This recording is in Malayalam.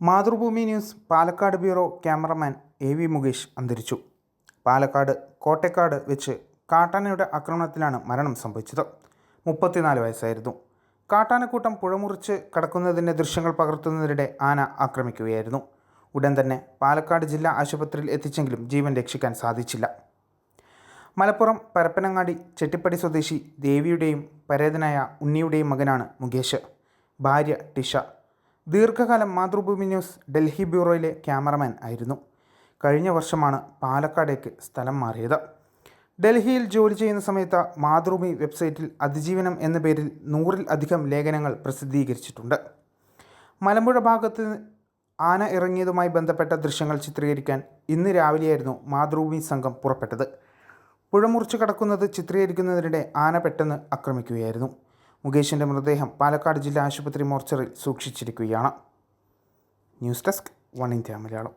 Mathrubhumi news Palakkad bureau cameraman A V Mukesh അന്തരിച്ചു. പാലക്കാട് കോട്ടേക്കാട് വെച്ച് കാട്ടാനയുടെ ആക്രമണത്തിലാണ് മരണം സംഭവിച്ചത്. മുപ്പത്തിനാല് വയസ്സായിരുന്നു. കാട്ടാനക്കൂട്ടം പുഴമുറിച്ച് കടക്കുന്നതിന്റെ ദൃശ്യങ്ങൾ പകർത്തുന്നതിനിടെ ആന ആക്രമിക്കുകയായിരുന്നു. ഉടൻ തന്നെ പാലക്കാട് ജില്ലാ ആശുപത്രിയിൽ എത്തിച്ചെങ്കിലും ജീവൻ രക്ഷിക്കാൻ സാധിച്ചില്ല. മലപ്പുറം പരപ്പനങ്ങാടി ചെട്ടിപ്പടി സ്വദേശി ദേവിയുടെയും പരേതനായ ഉണ്ണിയുടെയും മകനാണ് മുകേഷ്. ഭാര്യ ടിഷ. ദീർഘകാലം മാതൃഭൂമി ന്യൂസ് ഡൽഹി ബ്യൂറോയിലെ ക്യാമറമാൻ ആയിരുന്നു. കഴിഞ്ഞ വർഷമാണ് പാലക്കാടേക്ക് സ്ഥലം മാറിയത്. ഡൽഹിയിൽ ജോലി ചെയ്യുന്ന സമയത്ത് മാതൃഭൂമി വെബ്സൈറ്റിൽ അതിജീവനം എന്ന പേരിൽ നൂറിൽ അധികം ലേഖനങ്ങൾ പ്രസിദ്ധീകരിച്ചിട്ടുണ്ട്. മലമ്പുഴ ഭാഗത്ത് ആന ഇറങ്ങിയതുമായി ബന്ധപ്പെട്ട ദൃശ്യങ്ങൾ ചിത്രീകരിക്കാൻ ഇന്ന് രാവിലെയായിരുന്നു മാതൃഭൂമി സംഘം പുറപ്പെട്ടത്. പുഴമുറിച്ച് കടക്കുന്നത് ചിത്രീകരിക്കുന്നതിനിടെ ആന പെട്ടെന്ന് ആക്രമിക്കുകയായിരുന്നു. മുകേഷിന്റെ മൃതദേഹം പാലക്കാട് ജില്ലാ ആശുപത്രി മോർച്ചറിൽ സൂക്ഷിച്ചിരിക്കുകയാണ്. News desk one India Malayalam.